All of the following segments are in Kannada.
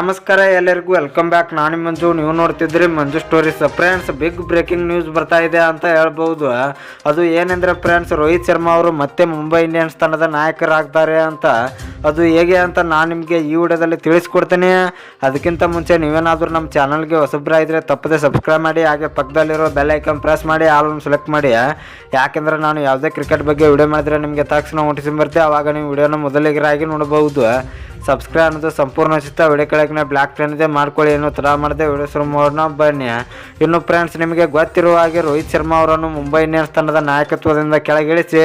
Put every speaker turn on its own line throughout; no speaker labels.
ನಮಸ್ಕಾರ ಎಲ್ಲರಿಗೂ ವೆಲ್ಕಮ್ ಬ್ಯಾಕ್ ನಾನು ಮಂಜು, ನೀವು ನೋಡ್ತಿದ್ರಿ Manju stories friends big breaking news ಬರ್ತಾ ಇದೆ ಅಂತ ಹೇಳ್ಬೋದು. ಅದು ಏನಂದ್ರೆ ಫ್ರೆಂಡ್ಸ್ ರೋಹಿತ್ ಶರ್ಮಾ ಅವರು ಮತ್ತೆ ಮುಂಬೈ ಇಂಡಿಯನ್ಸ್ ತಂಡದ ನಾಯಕರಾಗ್ತಾರೆ ಅಂತ. ಅದು ಹೇಗೆ ಅಂತ ನಾನು ನಿಮಗೆ ಈ ವಿಡಿಯೋದಲ್ಲಿ ತಿಳಿಸ್ಕೊಡ್ತೀನಿ. ಅದಕ್ಕಿಂತ ಮುಂಚೆ ನೀವೇನಾದರೂ ನಮ್ಮ ಚಾನಲ್ಗೆ ಹೊಸಬ್ರಾಯಿದ್ರೆ ತಪ್ಪದೆ ಸಬ್ಸ್ಕ್ರೈಬ್ ಮಾಡಿ, ಹಾಗೆ ಪಕ್ಕದಲ್ಲಿರೋ ಬೆಲ್ ಐಕನ್ ಪ್ರೆಸ್ ಮಾಡಿ ಆಲ್ಬಮ್ ಸೆಲೆಕ್ಟ್ ಮಾಡಿ ಯಾಕೆಂದರೆ ನಾನು ಯಾವುದೇ ಕ್ರಿಕೆಟ್ ಬಗ್ಗೆ ವಿಡಿಯೋ ಮಾಡಿದರೆ ನಿಮಗೆ ತಕ್ಷಣ ನೋಟಿಸ್ ಬರುತ್ತೆ ಆವಾಗ ನೀವು ವಿಡಿಯೋನ ಮೊದಲಿಗರಾಗಿ ನೋಡಬಹುದು ಸಬ್ಸ್ಕ್ರೈಬ್ ಅನ್ನೋದು ಸಂಪೂರ್ಣ ಚಿತ್ತ ವಿಡಿಯೋ ಕೆಳಗಿನ ಬ್ಲಾಕ್ ಪ್ಲೇನ್ ಇದೆ. ಮಾಡ್ಕೊಳ್ಳಿ ಏನು ತರ ಮಾಡಿದೆ. ವಿಡಿಯೋ ಶುರು ಮಾಡೋಣ. ಬನ್ನಿ. ಇನ್ನು ಫ್ರೆಂಡ್ಸ್ ನಿಮಗೆ ಗೊತ್ತಿರುವ ಹಾಗೆ ರೋಹಿತ್ ಶರ್ಮಾ ಅವರನ್ನು ಮುಂಬೈ ಇಂಡಿಯನ್ಸ್ ತಂಡದ ನಾಯಕತ್ವದಿಂದ ಕೆಳಗಿಳಿಸಿ,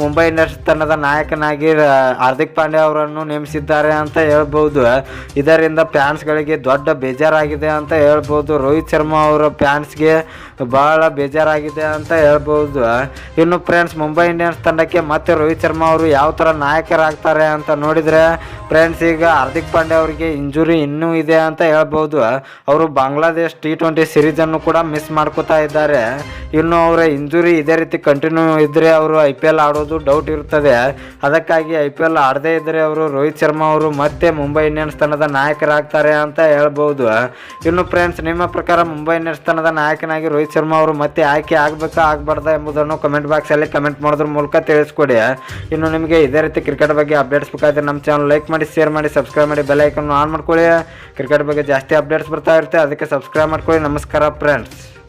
ಮುಂಬೈ ಇಂಡಿಯನ್ಸ್ ತಂಡದ ನಾಯಕನಾಗಿ ಹಾರ್ದಿಕ್ ಪಾಂಡ್ಯ ಅವರನ್ನು ನೇಮಿಸಿದ್ದಾರೆ ಅಂತ ಹೇಳ್ಬೋದು. ಇದರಿಂದ ಫ್ಯಾನ್ಸ್ಗಳಿಗೆ ದೊಡ್ಡ ಬೇಜಾರಾಗಿದೆ ಅಂತ ಹೇಳ್ಬೋದು. ರೋಹಿತ್ ಶರ್ಮಾ ಅವರ ಫ್ಯಾನ್ಸ್ಗೆ ಬಹಳ ಬೇಜಾರಾಗಿದೆ ಅಂತ ಹೇಳ್ಬೋದು. ಇನ್ನು ಫ್ರೆಂಡ್ಸ್ ಮುಂಬೈ ಇಂಡಿಯನ್ಸ್ ತಂಡಕ್ಕೆ ಮತ್ತೆ ರೋಹಿತ್ ಶರ್ಮಾ ಅವರು ಯಾವ ಥರ ನಾಯಕರಾಗ್ತಾರೆ ಅಂತ ನೋಡಿದರೆ ಫ್ರೆಂಡ್ಸ್ ಈಗ ಹಾರ್ದಿಕ್ ಪಾಂಡೆ ಅವರಿಗೆ ಇಂಜುರಿ ಇನ್ನೂ ಇದೆ ಅಂತ ಹೇಳ್ಬೋದು. ಅವರು ಬಾಂಗ್ಲಾದೇಶ್ ಟಿ ಟ್ವೆಂಟಿ ಸಿರೀಸನ್ನು ಕೂಡ ಮಿಸ್ ಮಾಡ್ಕೋತಾ ಇದ್ದಾರೆ. ಇನ್ನು ಅವರ ಇಂಜುರಿ ಇದೇ ರೀತಿ ಕಂಟಿನ್ಯೂ ಇದ್ದರೆ ಅವರು ಐ ಪಿ ಎಲ್ ಆಡೋದು ಡೌಟ್ ಇರ್ತದೆ. ಅದಕ್ಕಾಗಿ ಐ ಪಿ ಎಲ್ ಆಡದೇ ಇದ್ದರೆ ಅವರು ರೋಹಿತ್ ಶರ್ಮಾ ಅವರು ಮತ್ತೆ ಮುಂಬೈ ಇಂಡಿಯನ್ಸ್ ತಂಡದ ನಾಯಕರಾಗ್ತಾರೆ ಅಂತ ಹೇಳ್ಬೋದು. ಇನ್ನು ಫ್ರೆಂಡ್ಸ್ ನಿಮ್ಮ ಪ್ರಕಾರ ಮುಂಬೈ ಇಂಡಿಯನ್ಸ್ ತಂಡದ ನಾಯಕನಾಗಿ ರೋಹಿತ್ ಶರ್ಮಾ ಅವರು ಮತ್ತೆ ಆಯ್ಕೆ ಆಗಬೇಕಾ, ಆಗಬಾರ್ದಾ ಎಂಬುದನ್ನು ಕಮೆಂಟ್ ಬಾಕ್ಸಲ್ಲಿ ಕಮೆಂಟ್ ಮಾಡೋದ್ರ ಮೂಲಕ ತಿಳಿಸ್ಕೊಡಿ. ಇನ್ನು ನಿಮಗೆ ಇದೇ ರೀತಿ ಕ್ರಿಕೆಟ್ ಬಗ್ಗೆ ಅಪ್ಡೇಟ್ಸ್ ಬೇಕಾದ್ರೆ ನಮ್ಮ ಚಾನಲ್ ಲೈಕ್ ಮಾಡಿ ಶೇರ್ ಮಾಡಿ ಸಬ್ಸ್ಕ್ರೈಬ್ ಮಾಡಿ ಬೆಲ್ ಐಕನ್ ಆನ್ ಮಾಡ್ಕೊಳ್ಳಿ. ಕ್ರಿಕೆಟ್ ಬಗ್ಗೆ ಜಾಸ್ತಿ ಅಪ್ಡೇಟ್ಸ್ ಬರ್ತಾ ಇರುತ್ತೆ, ಅದಕ್ಕೆ ಸಬ್ಸ್ಕ್ರೈಬ್ ಮಾಡ್ಕೊಳ್ಳಿ. ನಮಸ್ಕಾರ ಫ್ರೆಂಡ್ಸ್